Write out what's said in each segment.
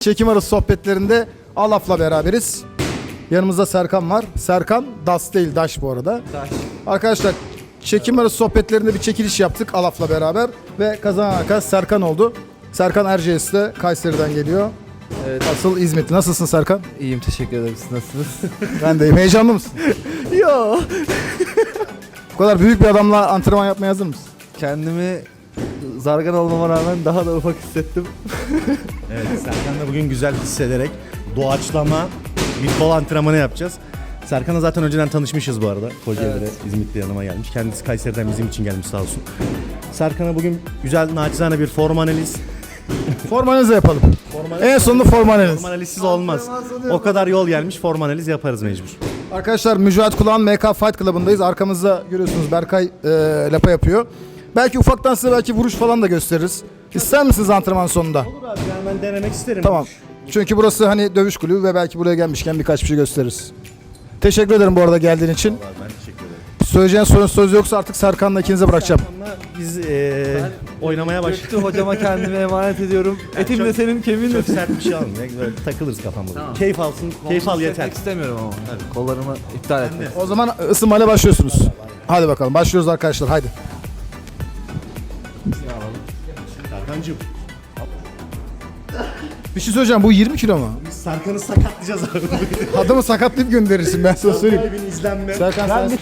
Çekim arası sohbetlerinde Alaf'la beraberiz. Yanımızda Serkan var. Serkan Das değil Daş bu arada. Arkadaşlar çekim arası sohbetlerinde bir çekiliş yaptık Alaf'la beraber ve kazanan arkadaş Serkan oldu. Serkan Erciyes'te Kayseri'den geliyor. Evet. Asıl İzmitli. Nasılsın Serkan? İyiyim teşekkür ederim. Siz nasılsınız? Ben deyim. Heyecanlı mısın? Yo. Bu kadar büyük bir adamla antrenman yapmaya hazır mısın? Kendimi zargan olmama rağmen daha da ufak hissettim. Evet Serkan'la bugün güzel hissederek doğaçlama kol antrenmanı yapacağız. Serkan'la zaten önceden tanışmışız bu arada. Kocaeli'de Evet. İzmit'te yanıma gelmiş. Kendisi Kayseri'den bizim için gelmiş sağ olsun. Serkan'a bugün güzel naçizane bir form analiz. Form analizi yapalım. En sonunda form analizi. Form analizsiz olmaz. O kadar yol gelmiş form analiz yaparız mecbur. Arkadaşlar Mücahit Kulağan MK Fight Club'ındayız. Arkamızda görüyorsunuz Berkay e, lapa yapıyor. Belki ufaktan size belki vuruş falan da gösteririz. İster misiniz antrenman sonunda? Olur abi yani ben denemek isterim. Tamam. Çünkü burası hani dövüş kulübü ve belki buraya gelmişken birkaç bir şey gösteririz. Teşekkür ederim bu arada geldiğin için. Vallahi Ben teşekkür ederim. Söyleyeceğin sorun söz yoksa artık Serkan'la ikinize bırakacağım. Serkan'la biz eee, oynamaya başladık. Göktü hocama kendimi emanet ediyorum. Etim de çok- senin kemiğin de Çok senin. sert bir şey almayın. Böyle takılırız kafamıza. Tamam. Keyif alsın. Keyif al yeter. İstemiyorum ama. Kollarımı iptal etmek. O zaman ısınmayla başlıyorsunuz. Hadi bakalım başlıyoruz arkadaşlar haydi. Serkan'cığım Bir şey söyleyeceğim bu 20 kilo mu? biz Serkan'ı sakatlayacağız abi. Adamı sakatlayıp gönderirsin ben sana söyleyeyim. Sahibin izlenme. Serkan sen...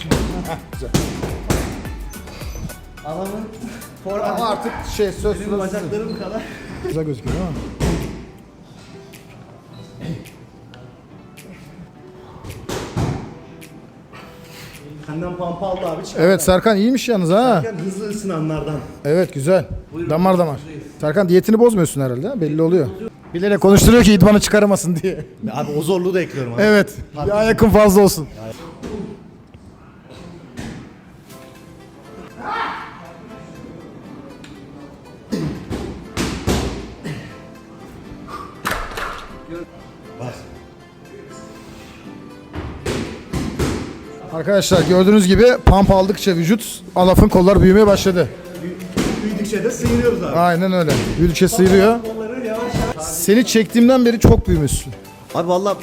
Adamın Ama artık şey söz sırası. Bacaklarım kadar. Güzel gözüküyor değil mi? Senden pampa aldı abi. Çık. Evet Serkan iyiymiş yalnız ha. Serkan hızlı ısınanlardan. Evet güzel. Damar damar. Serkan diyetini bozmuyorsun herhalde ha? belli oluyor. Bilerek konuşturuyor ki idmanı çıkaramasın diye. Abi o zorluğu da ekliyorum abi. Evet. Ya yakın fazla olsun. Bas. Arkadaşlar gördüğünüz gibi pump aldıkça vücut alafın kollar büyümeye başladı. Büyüdükçe de sıyırıyoruz abi. Aynen öyle. Büyüdükçe sıyırıyor. Kolları yavaş yavaş. Seni çektiğimden beri çok büyümüşsün. Abi valla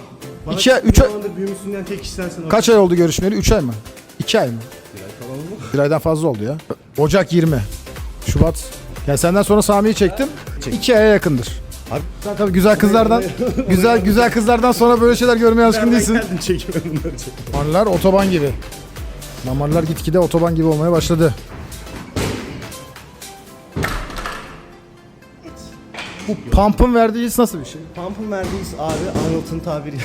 bana İki ay- üç ay- zamandır büyümüşsün diyen tek kişi sensin. abi. Kaç ay oldu görüşmeyeli? 3 ay mı? 2 ay mı? Bir aydan fazla oldu ya. Ocak 20. Şubat. Yani senden sonra Sami'yi çektim. 2 aya yakındır. Abi- Sen tabii güzel kızlardan güzel güzel kızlardan sonra böyle şeyler görmeye alışkın Nereden değilsin. geldin çekime bunları çek. Otoban gibi. Damarlar gitgide otoban gibi olmaya başladı. Bu pump'ın verdiği his nasıl bir şey? Pump'ın verdiği his abi Arnold'un tabiri.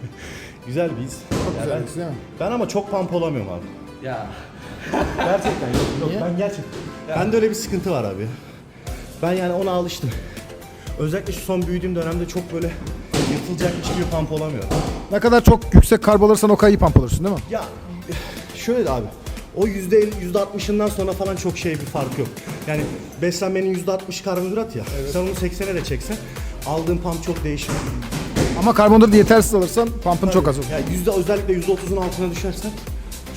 Güzel bir his. Ya ben, değil mi? ben ama çok pump olamıyorum abi. Ya. Gerçekten yok. yok ben gerçekten. Bende öyle bir sıkıntı var abi. Ben yani ona alıştım. Özellikle şu son büyüdüğüm dönemde çok böyle yırtılacakmış gibi pump olamıyorum. Ne kadar çok yüksek karb alırsan o kadar iyi pump alırsın değil mi? Ya şöyle abi. O yüzde 50, yüzde 60'ından sonra falan çok şey bir fark yok. Yani beslenmenin yüzde 60 karbonhidrat ya. Sen onu 80'e de çeksen aldığın pump çok değişmiyor. Ama karbonhidrat yetersiz alırsan pump'ın çok az olur. Yani yüzde özellikle yüzde 30'un altına düşersen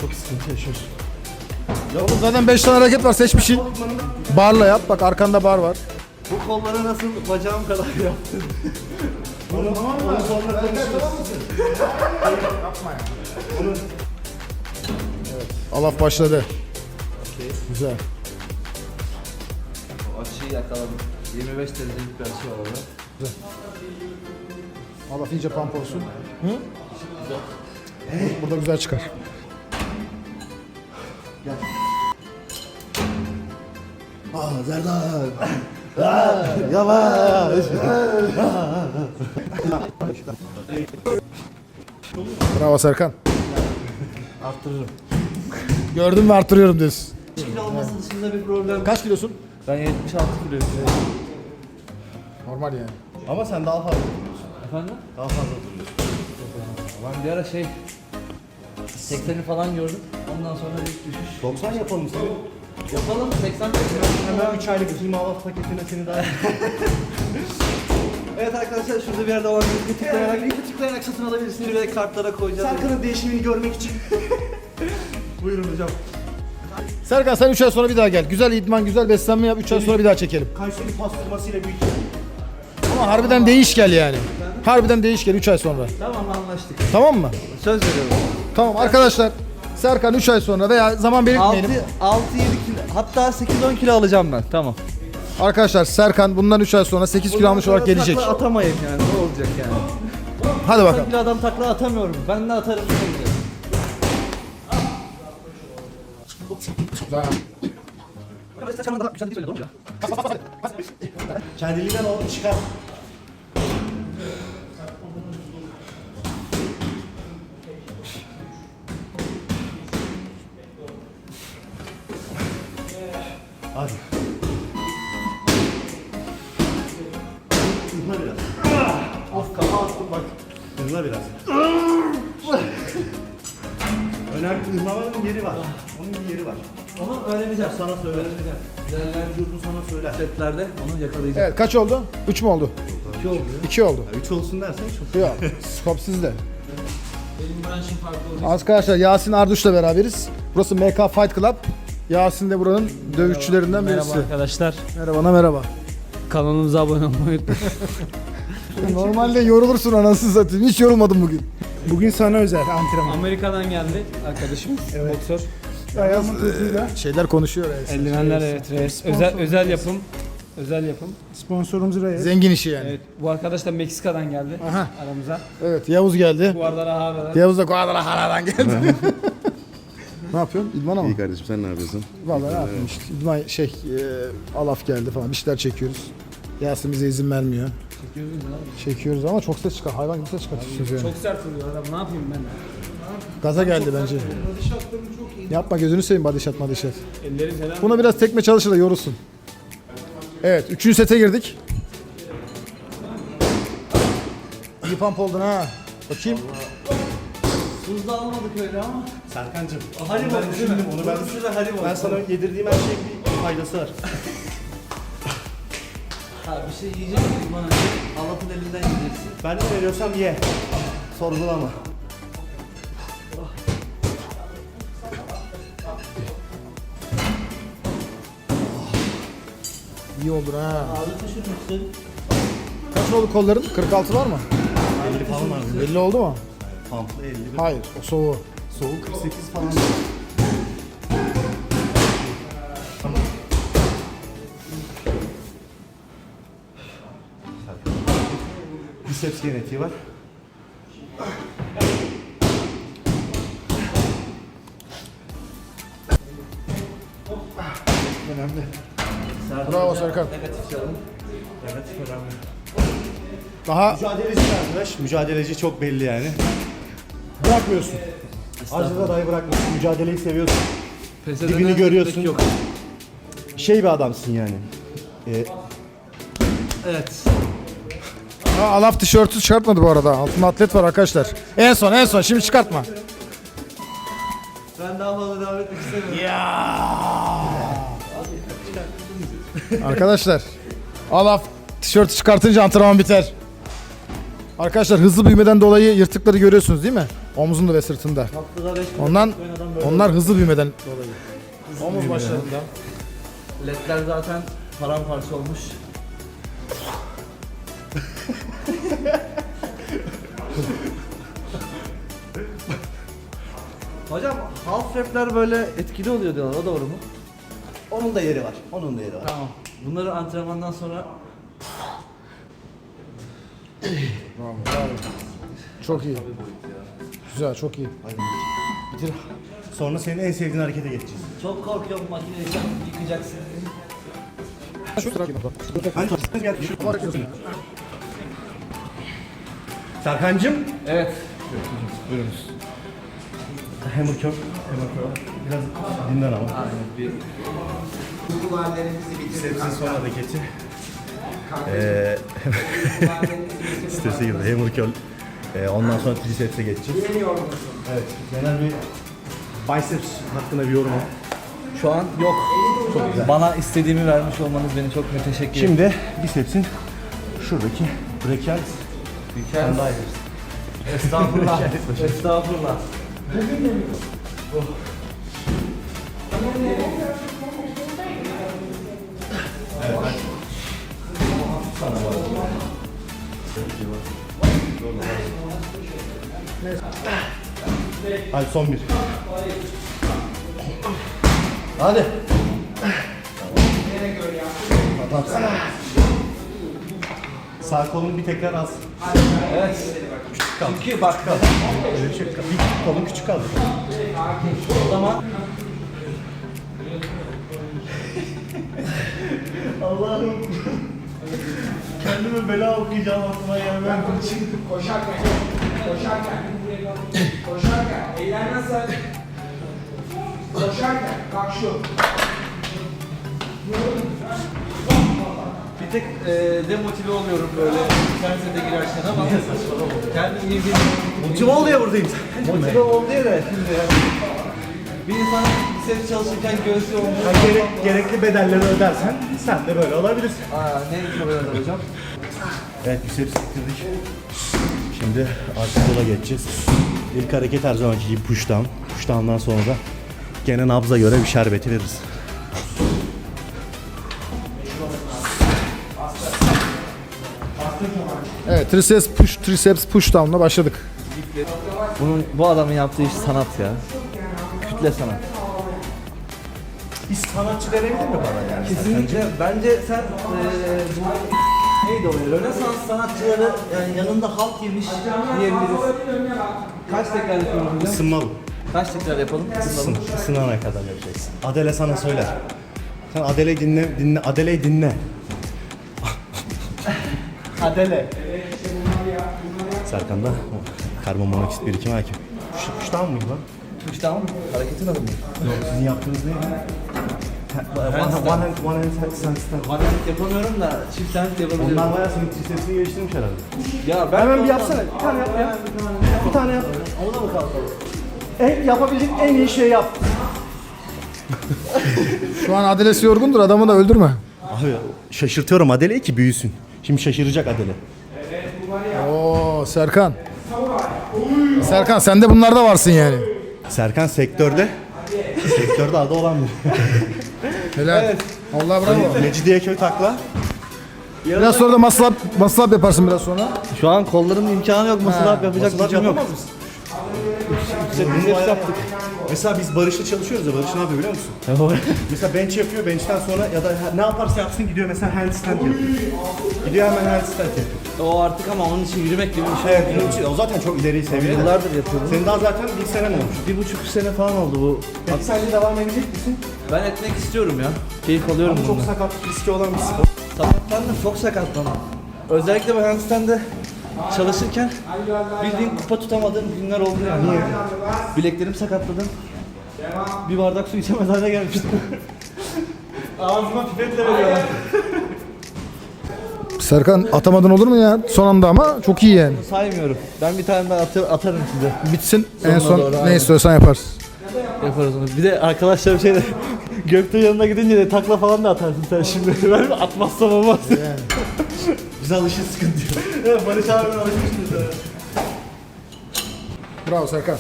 çok sıkıntı yaşıyorsun. Oğlum zaten 5 tane hareket var seç bir şey. Barla yap bak arkanda bar var. Bu kolları nasıl bacağım kadar yaptın? Onu, tamam mı? Onu sonra konuşuruz. Alaf başladı. Güzel. O açıyı yakaladım. 25 derecelik bir açı var orada. Alaf iyice pump olsun. Hı? Burada güzel çıkar. Aa Zerdar. Yavaş. Bravo Serkan. Arttırırım. Gördün mü arttırıyorum diyorsun. Kilo olması dışında bir problem. Kaç kilosun? Ben 76 kiloyum. Normal yani. Ama sen daha fazla duruyorsun. Efendim? Daha fazla duruyorsun. Ben bir ara şey 80'i falan gördüm. Ondan sonra bir düşüş. 90 yapalım seni. Yapalım 80 Hemen 3 aylık film hava paketine seni daha... Evet arkadaşlar şurada bir yerde olan linki tıklayarak, linki tıklayarak satın alabilirsiniz. Bir de kartlara koyacağız. Serkan'ın değişimini görmek için. Buyurun hocam. Serkan sen 3 ay sonra bir daha gel. Güzel idman, güzel beslenme yap. 3 ay sonra bir daha çekelim. Kayseri pastırmasıyla büyük. Ama harbiden değiş gel yani. Harbiden değiş gel 3 ay sonra. Tamam anlaştık. Tamam mı? Söz veriyorum. Tamam arkadaşlar. Serkan 3 ay sonra veya zaman 6 belirtmeyelim. 6 7 kilo hatta 8 10 kilo alacağım ben. Tamam. Arkadaşlar Serkan bundan 3 ay sonra 8 kilo almış olarak gelecek. Takla atamayayım yani. Ne olacak yani? Hadi 10 bakalım. kilo adam takla atamıyorum. Ben de atarım. ne olacak? Kendiliğinden o çıkar. Öğreneceğim. Sana söylerim. İlerleyen vücudu sana söyler. Setlerde onu yakalayacağım. Evet kaç oldu? 3 mü oldu? 2 oldu. 2 oldu. Ya, üç olsun dersen çok. Yok. Skop sizde. Arkadaşlar Yasin Arduş'la beraberiz. Burası MK Fight Club. Yasin de buranın dövüşçülerinden Merhaba birisi. arkadaşlar. Merhaba merhaba. Kanalımıza abone olmayı unutmayın. Normalde yorulursun anasını satayım. Hiç yorulmadım bugün. Bugün sana özel antrenman. Amerika'dan geldi arkadaşımız. Boksör. Ayağımın tozuyla Şeyler konuşuyor. yani. Eldivenler evet reis. Özel, özel yapım. Özel yapım. sponsorumuz Reyes. Zengin işi yani. Evet, bu arkadaş da Meksika'dan geldi Aha. aramıza. Evet Yavuz geldi. Guadalajara. Yavuz da Guadalajara'dan geldi. ne yapıyorsun? İdman'a mı? İyi kardeşim sen ne yapıyorsun? Vallahi ne yapayım işte. İdman şey e, alaf geldi falan. Bir şeyler çekiyoruz. Yasin bize izin vermiyor. Çekiyoruz ama çok ses çıkar. Hayvan gibi ses çıkartıyorsunuz yani. Çok sert vuruyor adam. Ne yapayım ben? Gaza geldi bence. Yapma gözünü seveyim body shot body shot. Buna biraz tekme çalışır da yorulsun. Evet, üçüncü sete girdik. İyi pump oldun ha. Bakayım. Tuz da almadık öyle ama. Serkan'cığım. Haribo ben mi? düşündüm onu ben. Uzun süre Haribo. Ben sana yedirdiğim her şeyin bir faydası var. Ha, bir şey yiyeceksin bana. Allah'ın elinden yiyeceksin. Ben ne veriyorsam ye. Sorgulama. İyi oldun ha. Ağzı düşürmüşsün. Kaç oldu kolların? 46 var mı? 50 falan var. 50 oldu mu? Pamplı 50. Hayır, o soğuğu. Soğuk 48 falan. Biceps genetiği var. Önemli. Bravo Serkan. Negatif önemli. Daha Mücadeleci bir arkadaş. Mücadeleci çok belli yani. bırakmıyorsun. Acıda dahi bırakmıyorsun. Mücadeleyi seviyorsun. Pes Dibini görüyorsun. pek Yok. Şey bir adamsın yani. Ee, Evet. Ha, Alaf tişörtü çıkartmadı bu arada. Altında atlet var arkadaşlar. En son en son şimdi çıkartma. Ben daha fazla devam etmek istemiyorum. Arkadaşlar Alaf tişörtü çıkartınca antrenman biter. Arkadaşlar hızlı büyümeden dolayı yırtıkları görüyorsunuz değil mi? Omzunda ve sırtında. Haftada 5 Ondan onlar hızlı büyümeden dolayı. Omuz başlarında. ledler zaten paramparça olmuş. Hocam half rap'ler böyle etkili oluyor diyorlar. O doğru mu? Onun da yeri var. Onun da yeri var. Tamam. Bunları antrenmandan sonra Çok iyi. Güzel çok iyi. Bitir. Sonra senin en sevdiğin harekete geçeceğiz. çok korkuyorum makineyi sen yıkacaksın. Serkan'cığım. Evet. Hammer curl. Hammer curl. Biraz dinlen ama. Aynen bir Bicepsin son hareketi. Ee, strese girdi. Hammer curl. Ee, ondan sonra triceps'e geçeceğiz. Evet. Genel bir biceps hakkında bir yorum. Şu an yok. Çok güzel. Bana istediğimi vermiş olmanız beni çok müteşekkir Şimdi bicepsin şuradaki brachialis Mükemmel. Estağfurullah. Estağfurullah. Hadi son bir. Hadi. Tamam. Sağ kolun bir tekrar az. Evet. Çünkü bak Öyle bir şey. Bir kolun küçük kaldı. o zaman Allah'ım. Kendime bela okuyacağım aklıma gelmem. Koşarken, koşarken, koşarken, eğlenmezsen, koşarken, bak şu. bir tek e, demotive oluyorum böyle kendime de girerken ama kendim iyi bir Motive ol diye buradayım. motive oldu ya da şimdi yani. Bir insan sene çalışırken göğsü olmuş. Yani gerek, gerekli bedelleri ödersen sen de böyle olabilirsin. Aa ne kadar hocam? Evet biceps bitirdik. Şimdi arka kola geçeceğiz. İlk hareket her zamanki gibi push down. Push down'dan sonra da gene nabza göre bir şerbeti veririz. Evet triceps push triceps push down'la başladık. Bunun, bu adamın yaptığı iş sanat ya. Kütle sanat. Bir sanatçı denebilir mi bana yani? Kesinlikle. Bence sen eee bu neydi o? Rönesans sanatçıları yani yanında halk yemiş diyebiliriz. Kaç tekrar yapalım hocam? Isınma bu. Kaç tekrar yapalım? Isın, ısınana kadar yapacaksın. Adele sana söyler. Sen Adele'yi dinle, dinle, Adele'yi dinle. Adele. Serkan'da karbon monoksit birikimi hakim. Kuş, kuştan mıydı lan? Tamam mı? Hareketin adı mı? Yok sizin yaptığınız ne ya? One, one, hand, handstand. One hand yapamıyorum da çift hand yapabilirim. Onlar bayağı senin tricepsini geliştirmiş herhalde. Ya ben Hemen bir yapsana. Bir tane yap ya. Bir tane. Bir tane yap. Onu da mı kalkalım? En, yapabildiğin en iyi şeyi yap. Şu an Adilesi yorgundur adamı da öldürme. Abi şaşırtıyorum Adele'yi ki büyüsün. Şimdi şaşıracak Adele. Oo Serkan. Serkan sen de bunlarda varsın yani. Serkan sektörde sektörde adı olan biri. Helal. Allah bravo. Mecidiyeköy takla. Biraz sonra da maslap, maslap yaparsın biraz sonra. Şu an kollarımın imkanı yok. Muscle up yapacak Masal gücüm yok. yapamaz mısın? Triceps yaptık. Mesela biz Barış'la çalışıyoruz ya Barış ne yapıyor biliyor musun? mesela bench yapıyor bench'ten sonra ya da ne yaparsa yapsın gidiyor mesela handstand yapıyor. Gidiyor hemen handstand yapıyor. O artık ama onun için yürümek gibi bir şey. Evet bunun için o zaten çok ileriyi seviyor. Yıllardır yapıyorum. Senin daha zaten bir sene mi olmuş? Bir buçuk sene falan oldu bu. Peki sence devam edecek misin? Ben etmek istiyorum ya. Keyif alıyorum Ama çok bundan. sakat riski olan bir spor. Sakatlandım, çok sakatlandım. Özellikle bu handstand'de çalışırken bildiğin kupa tutamadığım günler oldu yani. Niye? Bileklerim sakatladım. Bir bardak su içemez hale gelmiştim. Ağzıma pipetle veriyorlar. Serkan atamadın olur mu ya? Son anda ama çok iyi yani. Saymıyorum. Ben bir tane daha atı- atarım size. Bitsin en Sonuna son doğru, ne aynen. istiyorsan yaparız. Yaparız onu. Bir de arkadaşlar bir şey de Göktuğ yanına gidince de takla falan da atarsın sen şimdi. Ben atmazsam olmaz. Biz alışız sıkıntı yok. evet Barış abi alışmışız. Bravo Serkan.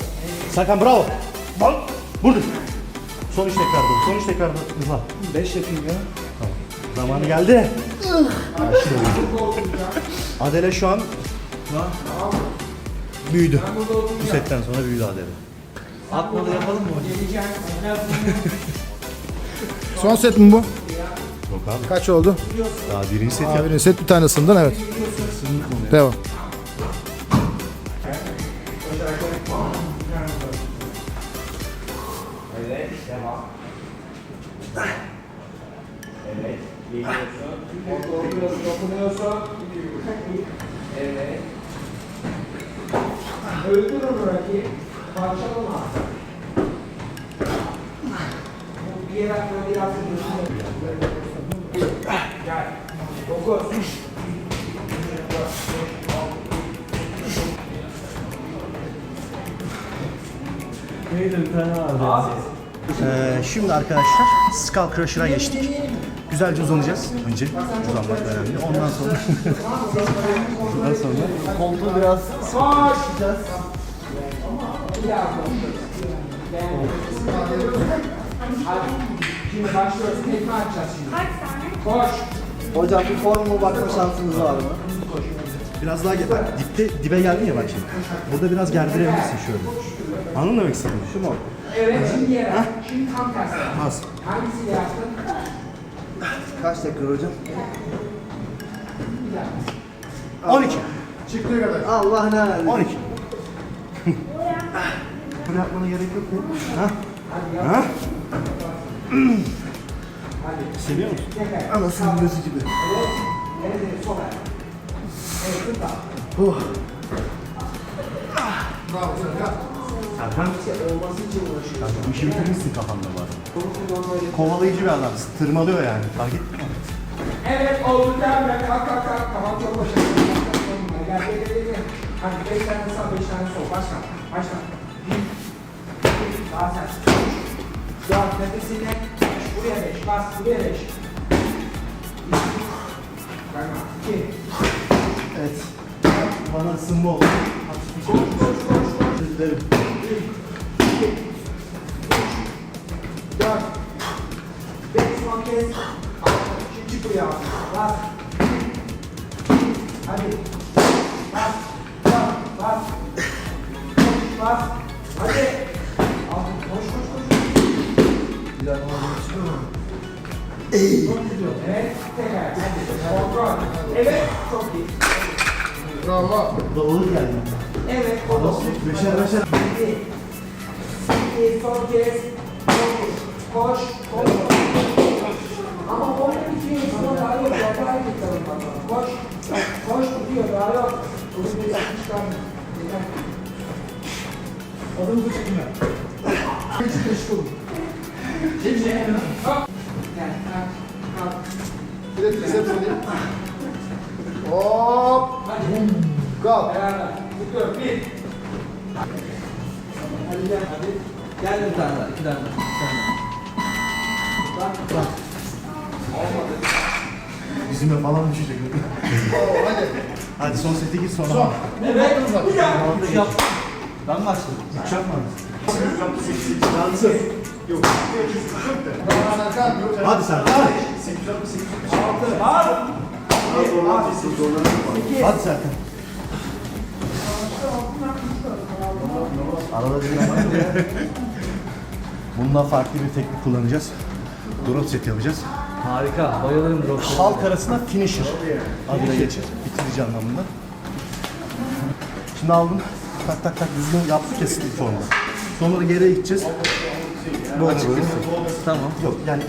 Serkan bravo. Bak burada. Son üç tekrarda. Son üç tekrarda hızla. 5 yapayım ya. Zamanı geldi. Adele şu an büyüdü. Bu setten sonra büyüdü Adele. Atmalı yapalım mı? Son set mi bu? Yok abi. Kaç oldu? Daha birinci set yap. Abi set bir tane ısındın evet. Devam. Öldür onu rakip, parçalama. Ee, şimdi arkadaşlar Skull Crusher'a geçtik. Güzelce uzanacağız. Önce uzanmak önemli. Ondan sonra ondan sonra Koltuğu biraz Şimdi başlıyoruz. Tekme atacağız şimdi. Koş. Hocam bir formu bakma şansınız var mı? Biraz daha gel. Bak dipte, dibe geldin ya bak şimdi. Burada biraz gerdirebilirsin şöyle. Anladın mı demek istediğimi? Şu mu? Evet şimdi yere. Şimdi tam tersi. Az. Hangisiyle yaptın? Kaç tekrar hocam? 12. Çıktığı kadar. Allah ne alem. 12. Bunu yapmana gerek yok mu? Ha? Ha? Seviyor musun? Anasının gözü gibi. Tıkla. Bravo Serkan. Serkan. Kanka bu işi bitirmişsin kafanda var. Kovalayıcı bir adamsın. Tırmalıyor yani. Fark ettin mi? Evet oldu devam et. Kalk kalk kalk. Tamam çok başarılı. Gel gel gel gel. Hadi beş tane sağ beş tane sol. Başla. Başla. Bir. iki, Daha sen. Üç. Dört. Nefesine. Beş. Buraya beş. Bas. Buraya beş. Bir. Kayma. İki. Evet. Bana ısınma oldu. Koş koş koş koş. Üzülerim. Dört. Beş son kez. Şimdi çık buraya. Bas. Hadi. Bas. Bas. Bas. Koş. Bas. Evet. Tekrar. Kontrol. Evet. Çok iyi. Bravo. Doğru geldi. Evet. Kolu. Beşer beşer. Hadi. Sekiz. Son kez. Koş. Koş. Koş. Ama onu bitiyor. Ama daha yok. Yapar gidelim bakalım. Koş. Koş bitiyor. Daha yok. Bunu bir. Yeter. Adımızı çekme. Hiç meşgul. Şimdi. Bir de triceps alayım. Hop. Hadi. Kalk. Beraber. Tutuyor. Bir. Hadi gel. Hadi. Gel bir tane daha. iki tane daha. iki tane daha. Bak. Bak. Yüzüme falan düşecek. Oo, hadi. Hadi son sete gir sonra. Son. Evet. Bir daha. Yanlış yaptım. Ben başladım. Hiç yapmadın. Bravo Serkan. Hadi sen. Hadi. Hadi Serkan. Arada dinlenme diye. Bunda farklı bir teknik kullanacağız. Drop set yapacağız. Harika. Bayılırım drop. Halk arasında finisher adıyla geçer. Bitirici anlamında. Şimdi aldım. Tak tak tak düzgün yaptık ya stick formda. Sonra geriye gideceğiz. Böyle böyle. Tamam. Yok yani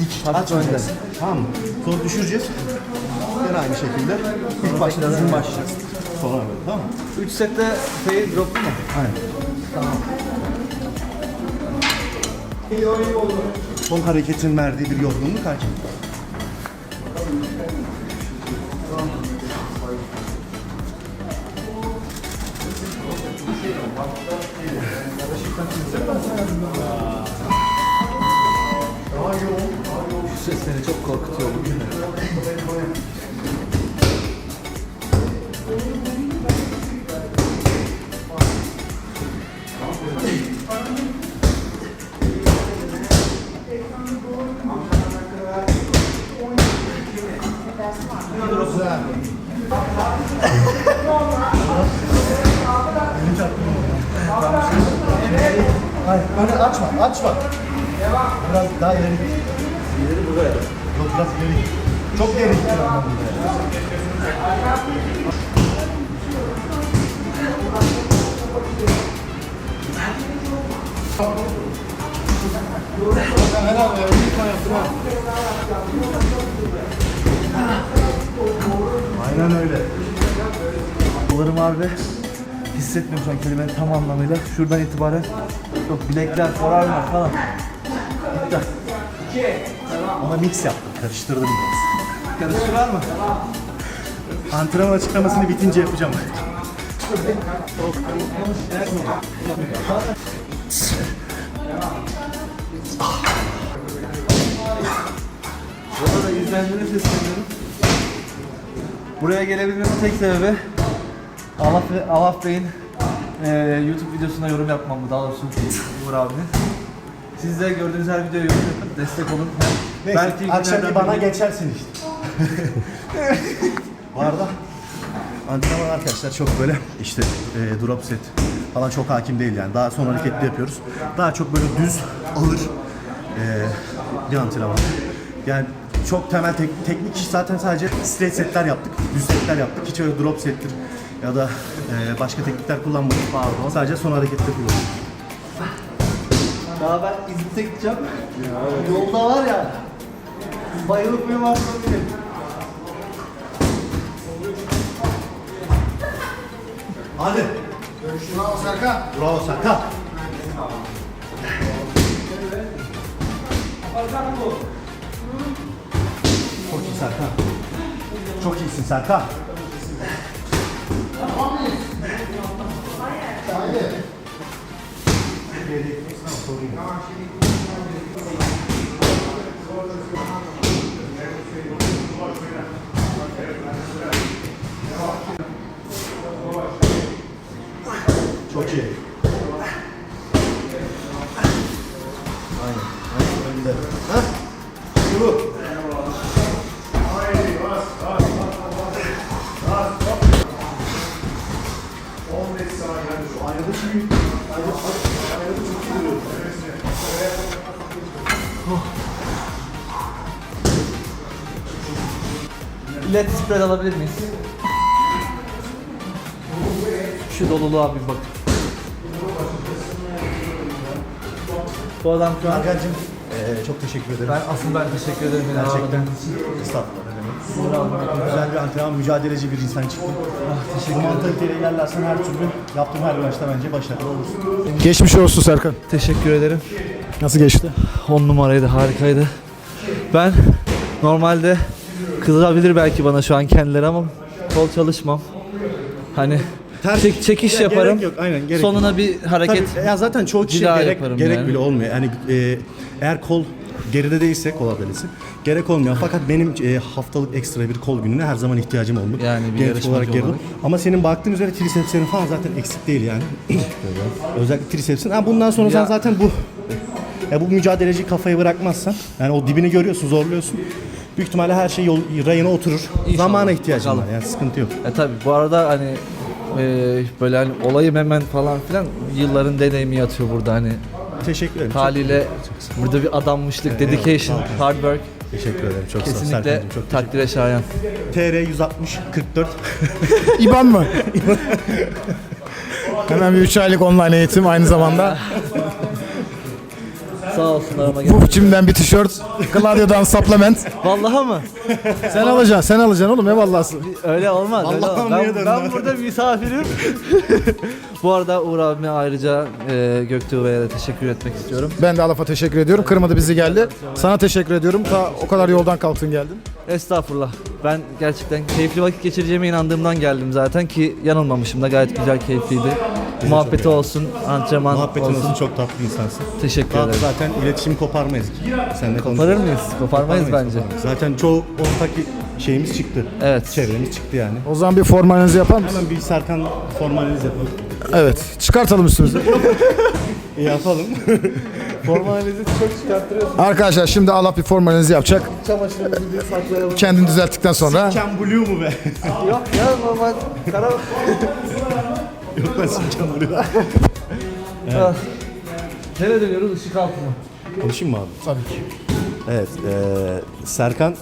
dik açmayacağız. Tamam mı? Sonra düşüreceğiz. Yine aynı şekilde. İlk başta düzgün başlayacağız. Sonra böyle tamam mı? 3 sette fail droplu mu? Aynen. Son hareketin verdiği bir yorgunluk hakim. Şuradan itibaren yok bilekler, forarlar falan. Bitti. Ona mix yaptım, karıştırdım biraz. Karıştı var mı? Antrenman açıklamasını bitince yapacağım. Bu arada izleyenlere sesleniyorum. Buraya gelebilmemin tek sebebi Alaf, Alaf Bey'in eee YouTube videosuna yorum yapmam bu daha doğrusu Uğur abinin. Siz de gördüğünüz her videoya yorum yapın, destek olun. Neyse, Belki akşam günlerden bir bana geçersin işte. Bu arada Antrenman arkadaşlar çok böyle işte e, drop set falan çok hakim değil yani. Daha son hareketli yapıyoruz. Daha çok böyle düz, ağır e, bir antrenman. Yani çok temel tek- teknik iş zaten sadece straight setler yaptık. Düz setler yaptık. Hiç öyle drop settir ya da e, başka teknikler kullanmadık. Pardon. Sadece son hareketli kullandık. Daha ben İzmit'e gideceğim. Yolda var ya. Bayılıp uyumazsam bile. Hadi. Bravo Serkan. Bravo Serkan. Çok iyi Serkan. Çok iyisin Serkan. Çok iyi. Aynen. Aynen önde. Led spread alabilir miyiz? Şu doluluğa bir bak. Bu adam şu an... Hakan'cığım eee, çok teşekkür ederim. Ben asıl ben teşekkür ederim. Gerçekten estağfurullah. Demek. Güzel bir antrenman, mücadeleci bir insan çıktı. Bu mantaliteyle ilerlersen her türlü yaptığın her maçta bence başarılı olursun. Geçmiş olsun Serkan. Teşekkür ederim. Nasıl geçti? 10 numaraydı, harikaydı. Ben normalde kızabilir belki bana şu an kendileri ama kol çalışmam. Hani çek, çekiş Ya, yaparım. gerek yok, aynen, gerek Sonuna bir hareket. Tabii, ya zaten çoğu kişi gerek, yaparım gerek yani. bile olmuyor. Yani e, eğer kol geride değilse kol adalesi gerek olmuyor. Fakat benim e, haftalık ekstra bir kol gününe her zaman ihtiyacım oldu. Yani bir Genetik yarışmacı geride- olarak. Ama senin baktığın üzere trisepslerin falan zaten eksik değil yani. Özellikle trisepsin. Ha, bundan sonra sen Ya- zaten bu ya bu mücadeleci kafayı bırakmazsan yani o dibini görüyorsun, zorluyorsun. Büyük ihtimalle her şey yol, rayına oturur. İnşallah. Zamana ihtiyacın Bakalım. var yani sıkıntı yok. E tabi bu arada hani e, böyle hani olayım hemen falan filan yılların deneyimi yatıyor burada hani Teşekkür ederim. Haliyle burada bir adammışlık, dedication, hard work teşekkür ederim. Çok sağ ol. kesinlikle Serkan'cığım, çok takdire şayan. TR 160 44 İban mı? Hemen bir 3 aylık online eğitim aynı zamanda. Sağ olsunlar ama gel. Bu biçimden bir tişört. Gladio'dan supplement. Vallahi mı? Sen alacaksın, sen alacaksın oğlum ne vallahsı. Öyle olmaz. öyle Allah'ım olmaz. Ben, döndü? ben burada misafirim. Bu arada Uğur abime ayrıca e, Göktuğ Bey'e de teşekkür etmek istiyorum. Ben de Alaf'a teşekkür ediyorum. Kırmadı bizi geldi. Sana teşekkür ediyorum. Ta o kadar yoldan kalktın geldin. Estağfurullah. Ben gerçekten keyifli vakit geçireceğime inandığımdan geldim zaten ki yanılmamışım da gayet güzel keyifliydi. Muhabbeti olsun, antrenman Muhabbetin olsun. olsun çok tatlı insansın. Teşekkür Daha ederim. zaten iletişimi koparmayız. Seninle Koparır mıyız? Koparmayız bence. Zaten çoğu ortak şeyimiz çıktı. Evet. Çevremiz çıktı yani. O zaman bir formalinizi yapar mısın? Hemen bir Serkan formaliniz yapalım. Evet. Çıkartalım üstümüzü. E, yapalım. Formalinizi çok çıkarttırıyorsun. Arkadaşlar şimdi Alaf bir formalinizi yapacak. Çamaşırımızı bir saklayalım. Kendini düzelttikten sonra. Siken Blue mu be? Yok ya normal. Kara... Yok ben Siken Blue. Ah. Nereye dönüyoruz? Işık altı mı? Konuşayım mı abi? Tabii ki. Evet. eee, Serkan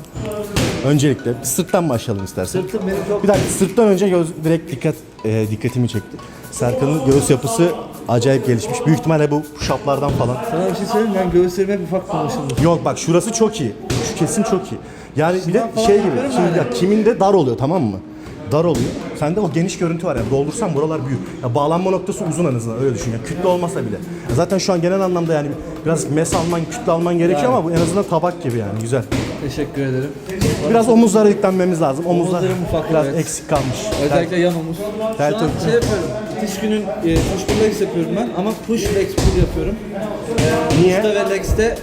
öncelikle sırttan başlayalım istersen. Sırtım benim çok... Bir dakika sırttan önce göz, direkt dikkat eee, dikkatimi çekti. Serkan'ın göğüs yapısı acayip gelişmiş. Büyük ihtimalle bu push-up'lardan falan. Sana bir şey söyleyeyim mi? ben göğüslerim hep ufak konuşulmuş. Yok bak şurası çok iyi. Şu kesim çok iyi. Yani bir de şey gibi. Şimdi yani. ya kiminde dar oluyor tamam mı? Dar oluyor. Sende o geniş görüntü var ya. Doldursan buralar büyük. Ya bağlanma noktası uzun en azından öyle düşün. Ya kütle olmasa bile. Ya zaten şu an genel anlamda yani biraz mes alman, kütle alman gerekiyor ama bu en azından tabak gibi yani güzel. Teşekkür ederim. Biraz omuzlara yüklenmemiz lazım. Omuzlar Omuzlarım ufak, biraz evet. eksik kalmış. Özellikle yan omuz. Şu an şey yapıyorum. Diş günün e, push pull legs yapıyorum ben ama push legs pull yapıyorum. Niye? Push'ta ve legs'te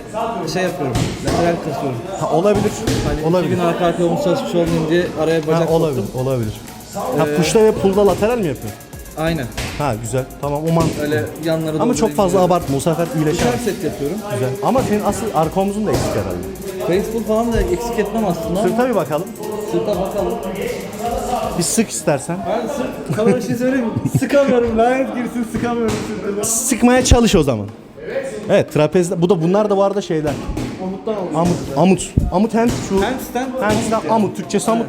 şey yapıyorum. Lateral kasıyorum. Ha, olabilir. Hani iki olabilir. gün arka arkaya omuz çalışmış olmayayım diye araya Ha, bacak olabilir. soktum. Olabilir. Ha push'ta ve pull'da lateral mi yapıyorsun? Aynen. Ha güzel. Tamam o mantıklı. Öyle yanları Ama çok doldurayım fazla diyorum. abartma. Bu sefer iyileşemez. Üçer set yapıyorum. Güzel. Ama senin asıl arka omuzun da eksik herhalde. Face pull falan da eksik etmem aslında. Sırta bir bakalım. Sırta bakalım. Bir sık istersen. Ben sırf sana bir şey söyleyeyim mi? Sıkamıyorum. Lanet girsin sıkamıyorum. Sıkmaya çalış o zaman. Evet trapezde bu da bunlar da arada şeyler. Omuttan olsun. Amut amut. Amut hem şu Handstand. Handstand amut Türkçesi amut.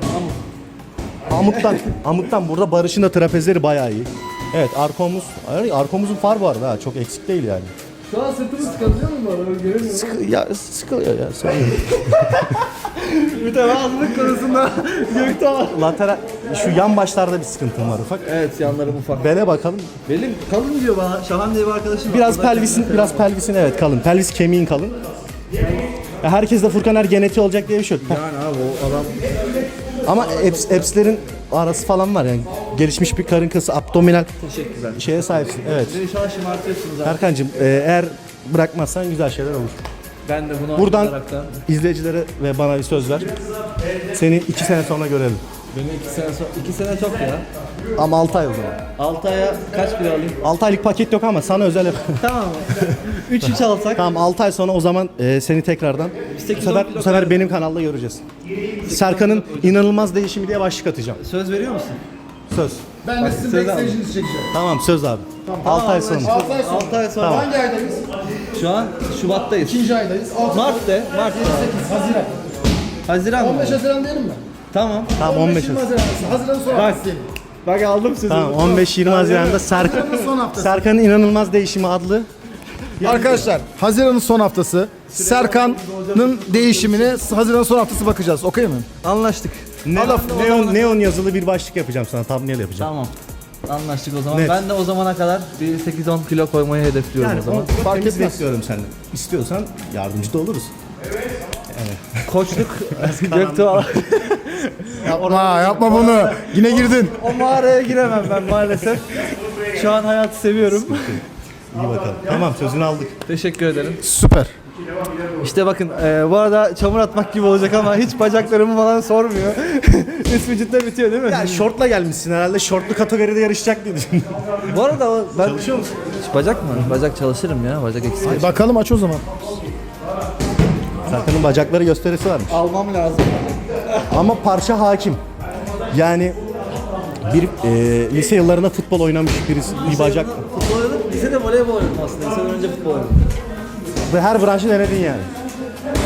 Amuttan amuttan burada Barış'ın da trapezleri bayağı iyi. Evet arka omuz ay, arka omuzun far var ha çok eksik değil yani. Şu an sırtımı sıkabiliyor mu arada? Göremiyorum. Sıkı, ya sıkılıyor ya. sorun yok. Mütevazılık konusunda Göktuğ. Lateral şu yan başlarda bir sıkıntım var ufak. Evet yanlarım ufak. Bele bakalım. Benim kalın diyor bana. Şahan diye bir arkadaşım var. Biraz da pelvisin kendine biraz pelvisin evet kalın. Pelvis kemiğin kalın. Ya herkes de Furkan Er genetiği olacak diye bir şey yok. Yani abi o adam Ama eps, epslerin arası falan var yani. Gelişmiş bir karın kası, abdominal teşekkürler. şeye sahipsin. Evet. Beni inşallah şımartıyorsunuz abi. Erkancığım e, eğer bırakmazsan güzel şeyler olur. Ben de bunu Buradan olaraktan izleyicilere ve bana bir söz ver. Seni iki sene sonra görelim. Beni iki sene sonra, iki sene çok ya. Ama 6 ay o zaman. 6 aya kaç kilo alayım? 6 aylık paket yok ama sana özel yap. tamam. 3 3 alsak. tamam 6 ay sonra o zaman e, seni tekrardan bu 8-10 sefer, kilo bu sefer benim kanalda göreceğiz. Serkan'ın inanılmaz değişimi diye başlık atacağım. Söz veriyor musun? Söz. Ben de sizin söyle abi. backstage'inizi çekeceğim. Tamam söz abi. 6 ay sonra. 6 ay sonra. 6 ay sonra. Hangi aydayız? Şu an Şubat'tayız. İkinci aydayız. 6 Mart de. Mart. Haziran. Haziran mı? 15 Haziran diyelim mi? Tamam. Tamam 15 20 Haziran. Haziran. Haziran son haftası diyelim. Bak aldım sözü. Tamam 15-20 Haziran'da Serkan, Haziran'ın son haftası. Serkan'ın inanılmaz değişimi adlı Arkadaşlar Haziran'ın son haftası. Serkan'ın değişimine Haziran'ın son haftası bakacağız. Okey mi? Anlaştık. neon, neon, neon yazılı bir başlık yapacağım sana thumbnail yapacağım. Tamam. Anlaştık o zaman. Net. Ben de o zamana kadar bir 8-10 kilo koymayı hedefliyorum Yani o zaman. Fark temiz etmez. bekliyorum senden. İstiyorsan yardımcı da oluruz. Koçluk Göktuğ Yapma yapma bunu. Yine girdin. O mağaraya giremem ben maalesef. Şu an hayatı seviyorum. İyi bakalım. Tamam sözünü aldık. Teşekkür ederim. Süper. İşte bakın e, bu arada çamur atmak gibi olacak ama hiç bacaklarımı falan sormuyor. Üst vücutta bitiyor değil mi? Ya şortla gelmişsin herhalde. Şortlu kategoride yarışacak diye düşündüm. bu arada o- ben... Çalışıyor musun? Bacak mı? Bacak çalışırım ya. Bacak eksik. Bakalım aç o zaman. Serkan'ın bacakları gösterisi varmış. Almam lazım. Ama parça hakim. Yani bir e, lise yıllarında futbol oynamış birisi, bir bacak Futbol oynadım. Lisede voleybol oynadım aslında. Liseden önce futbol oynadım. ve her branşı denedin yani.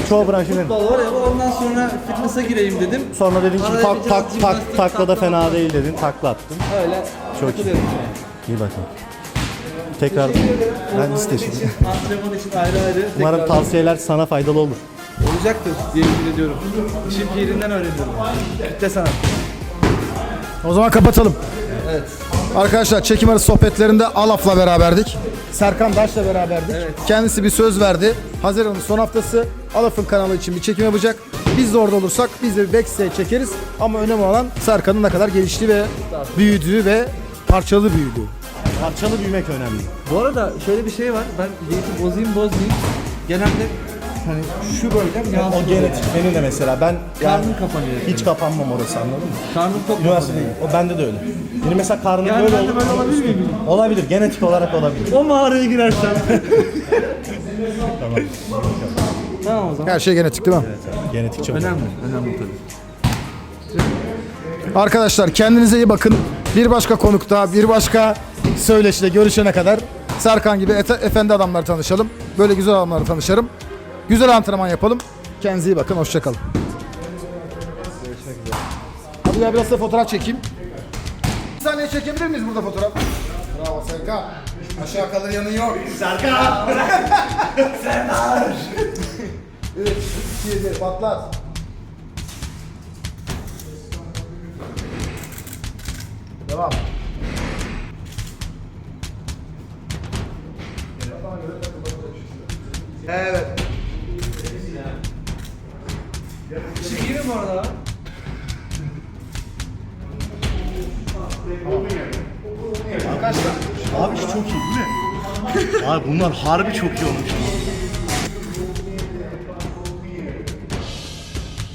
Çoğu branşı denedin. Futbol voleybol ondan sonra fitness'a gireyim dedim. Sonra dedin ki Arada tak bir tak tak jimnastik, takla da takla fena değil dedin. Takla attın. Öyle. Çok iyi. takılıyorum an. İyi bakalım. Tekrar ben Form iste için, şimdi. antrenman için ayrı ayrı. Umarım tekrar- tavsiyeler sana faydalı olur. Olacaktır diye ümit ediyorum. İşin pirinden öğreniyorum. Kitle sanat. O zaman kapatalım. Evet. Arkadaşlar çekim arası sohbetlerinde Alaf'la beraberdik. Serkan Daş'la beraberdik. Kendisi bir söz verdi. Haziran'ın son haftası Alaf'ın kanalı için bir çekim yapacak. Biz de orada olursak biz de bir backstage çekeriz. Ama önemli olan Serkan'ın ne kadar geliştiği ve büyüdüğü ve parçalı büyüdüğü. Parçalı büyümek önemli. Bu arada şöyle bir şey var. Ben diyeti bozayım bozmayayım. Genelde hani şu bölgem O yansıyor. genetik benim de mesela. Ben yani Karnım kapanıyor. hiç kapanmam orası anladın mı? Karnım çok Üniversite kapanıyor. O bende de öyle. Benim mesela karnım Yani böyle ben de olur. böyle olabilir miyim? Olabilir. Genetik olarak olabilir. O mağaraya girersem. tamam. Tamam o zaman. Her şey genetik değil mi? Genetik çok. Önemli. Önemli tabii. Arkadaşlar kendinize iyi bakın. Bir başka konukta, bir başka söyleşide görüşene kadar Serkan gibi efendi adamlar tanışalım. Böyle güzel adamlarla tanışalım. Güzel antrenman yapalım. Kendinize iyi bakın. Hoşçakalın. Hadi ya biraz da fotoğraf çekeyim. Bir saniye çekebilir miyiz burada fotoğraf? Bravo Serkan. Aşağı kalır yanın yok. Serkan. Serkan. evet, iki, bir, patlat. Devam. Evet. Çekeyim mi orada? Abi çok iyi değil mi? Abi bunlar harbi çok iyi olmuş.